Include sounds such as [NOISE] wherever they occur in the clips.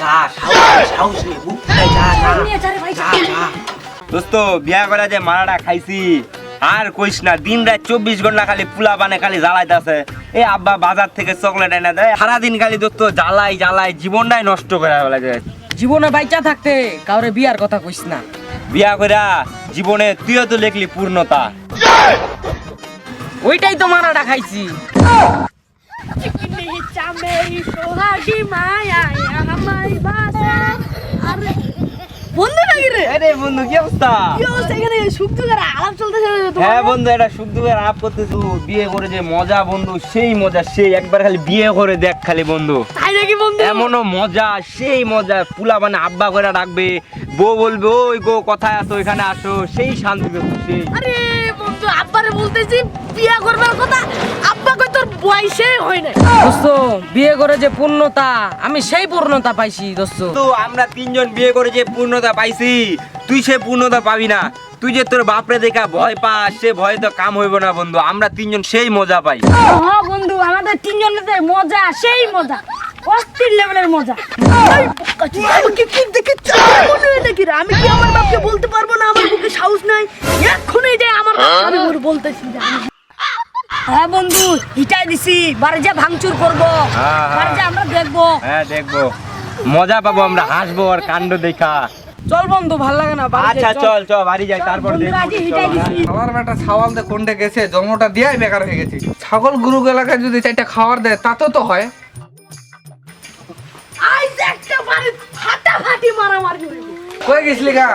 যা সাহস সাহস নেই বুক ফুলাই যা যা যা যা যা দোস্ত বিয়া করা যে মারাটা খাইছি আর কইস না দিন রাত চব্বিশ ঘণ্টা খালি পুলা বানে খালি জ্বালাইতেছে এই আব্বা বাজার থেকে চকলেট এনে দেয়। সারাদিন খালি দোস্ত জ্বালাই জ্বালাই জীবনটাই নষ্ট করে ফেলা যায় জীবনে বাইচা থাকতে কাউরে বিয়ার কথা কইস না। বিয়া কইরা জীবনে তুইও তো লেখলি পূর্ণতা। ওইটাই তো মারাটা খাইছি। চিকনি সোহাগী মায়া আমায় বাসা। আরে বন্ধু নাকি রে? আরে বন্ধু কি অবস্থা? কি অবস্থা এখানে? সুখ দুঃখের আলাপ চলতেছে হ্যাঁ বন্ধু এটা সুখ দুঃখের আপ করতেছু। বিয়ে করে যে মজা বন্ধু সেই মজা সেই একবার খালি বিয়ে করে দেখ খালি বন্ধু। তাই নাকি বন্ধু? এমনও মজা সেই মজা পুলা মানে আব্বা করে ডাকবে বউ বলবে ওই গো কোথায় আসো এখানে আসো। সেই শান্তি সেই। আরে বন্ধু আব্বারে বলতেছি বিয়া করবার কথা আব্বা বয়সে হয় না দোস্ত বিয়ে করে যে পূর্ণতা আমি সেই পূর্ণতা পাইছি দোস্ত। তো আমরা তিনজন বিয়ে করে যে পূর্ণতা পাইছি তুই সে পূর্ণতা পাবি না। তুই যে তোর বাপরে দেখা ভয় পাস সে ভয় তো কাম হইব না বন্ধু। আমরা তিনজন সেই মজা পাই। হ্যাঁ বন্ধু আমাদের তিনজনের মজা সেই মজা। অস্থির লেভেলের মজা। এই আমাকে কি দেখে মনে হয় নাকি আমি কি আমার বাপকে বলতে পারব না? আমার বুকে সাহস নাই? এক্ষুনি যে আমার আমি বলতেছি হ্যাঁ বন্ধু হিটাই দিছি। যা ভাঙচুর করব। হ্যাঁ, হ্যাঁ। যা আমরা দেখব। হ্যাঁ দেখব। মজা পাবো আমরা হাসবো আর কাণ্ড দেখা। চল বন্ধু ভালো লাগে না আচ্ছা চল। চল বাড়ি যাই তারপর খাওয়ার বেটা ছাওয়াল দে কোনটা গেছে জন্মটা দিয়াই বেকার হয়ে গেছে। ছাগল গুরু এলাকায় যদি চারটা খাবার দেয় তাতেও তো হয়। আইজ একটা বাড়ি ফাটাফাটি মারামারি হইবো। কয়ে গেছিলি গা?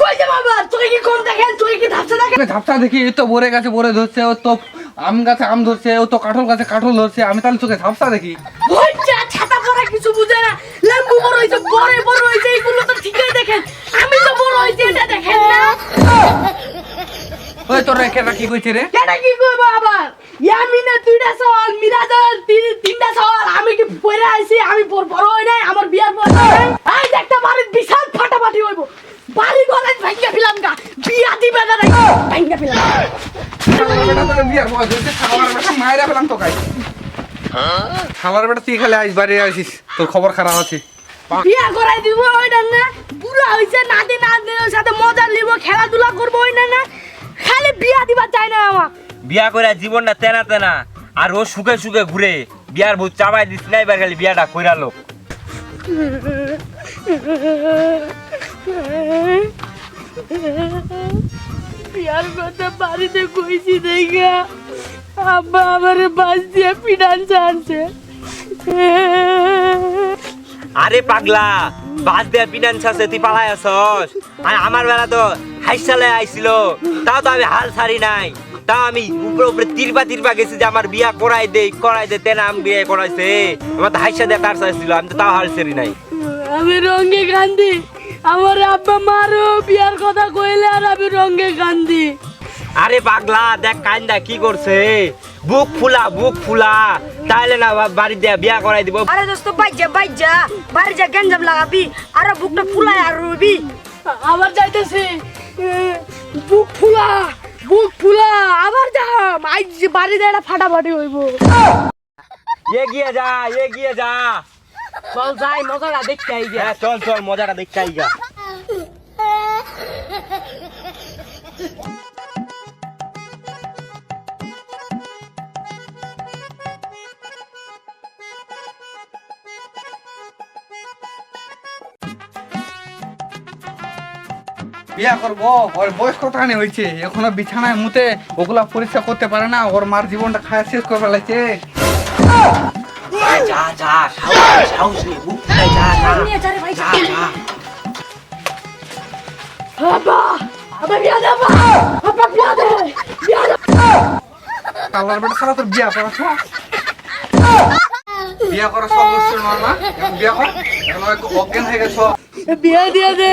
কই যে বাবা তুই কি কোন দেখেন তুই কি ধাপসা দেখেন ঝাপসা দেখি এই তো বরে গেছে বরে ধরছে ও তো আম গাছে আম ধরছে ও তো কাঁঠাল গাছে কাঁঠাল ধরছে আমি তাহলে চোখে ঝাপসা দেখি। ছাতা পরা কিছু বুঝে না। লেম্বু বড় হইছে বড় বড় হইছে এগুলো তো ঠিকই দেখেন। আমি তো বড় হইছে এটা দেখেন না। ওই তোর রেখেটা কি কইছে রে? এটা কি কইবো আবার? দুইটা সওয়াল তিন তিনটা সওয়াল আমি কি পড়ে আইছি? আমি বড় বড় হই নাই আমার বিয়ার পর এই একটা বাড়ির বিশাল ফাটাফাটি হইব। বাড়ি ঘরে ভাঙ্গা ফেলাম গা। বিয়া দিবে না ভাঙ্গা ফেলাম। বিয়ার বয়স হয়েছে ছাগলের বেটা মায়েরা তো তুই খালি আইস বাড়ি আসিস। তোর খবর খারাপ আছে। বিয়া করাই দিব ওইটা না। বুড়া হইছে নাতি নাতনির সাথে মজা লিব খেলাধুলা করব ওইটা না। খালি বিয়া দিবা চাই না আমার বিয়া করে জীবনটা তেনা তেনা আর ও সুখে সুখে ঘুরে বিয়ার ভূত চাবাই দিস না এবার খালি বিয়াটা লোক [LAUGHS] বিয়ার কথা বাড়িতে কইছি দেখা আব্বা আমার বাস দিয়ে ফিনান্স আনছে আরে পাগলা বাস দেয়া পিনান্স আছে তুই পালাই আসস আর আমার বেলা তো হাইসালে আইছিল তাও তো আমি হাল ছাড়ি নাই। তাও আমি উপরে উপরে তিরবা তিরবা গেছি যে আমার বিয়া করাই দে করাই দে তেনা আমি বিয়ে করাইছে। আমার তো হাইসা দেয়া তার চাইছিল আমি তো তাও হাল ছাড়ি নাই। আমি রঙ্গে কান্দি আমার আব্বা মারো বিয়ার কথা কইলে আর আমি রঙ্গে কান্দি। আরে পাগলা দেখ কান্দা কি করছে? বুক ফুলা বুক ফুলা। তাইলে না বাড়ি দেয়া বিয়া করাই দিব। আরে দোস্ত বাইজা বাইজা বাড়ি যা গেঞ্জাম লাগাবি আর বুকটা ফুলাই আর রবি আবার যাইতেছি। বুক ফুলা বুক ফুলা আবার যা আজ বাড়ি যায় ফাটাফাটি হইব। এগিয়ে যা এগিয়ে যা। চল যাই মজাটা দেখতে আই গে হ্যাঁ চল চল মজাটা দেখতে আই আইগা বিয়া করব ওর বয়স কতখানি হয়েছে? এখনও বিছানায় মুতে ওগুলা পরিষ্কার করতে পারে না ওর মার জীবনটা খায় শেষ করে ফেলাইছে যা যা সাহস সাহস নেই বুক ফুলাই যা যা যা যা আব্বা আব্বা বিয়া দে বিয়া দে বিয়া বিয়া করা। বিয়া করা সব না বিয়া কর অজ্ঞান হয়ে বিয়া দিয়া দে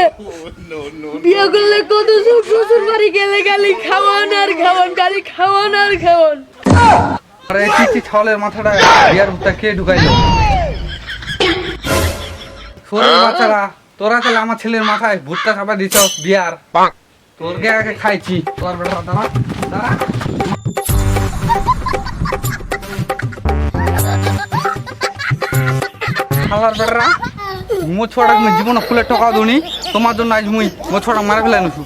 বিয়া করলে কত শ্বশুর বাড়ি গেলে গালি খাওয়ান আর খাওয়ান গালি খাওয়ান আর খাওয়ান আর চিচি ছাওলের মাথাটা বিয়ার ভুট্টা কে ঢুকাইলো শোনো তোরা তাহলে আমার ছেলের মাথায় ভুট্টা চাপা দিছ বিয়ার। তোর গে আগে খাইছি। তোর বেটা দাঁড়া দাঁড়া। খালার মো ছোড়া মুই জীবন ফুলে টকা দুনি। তোমার জন্য আজ মুই মো ছোড়া মারা ফেলাই নছু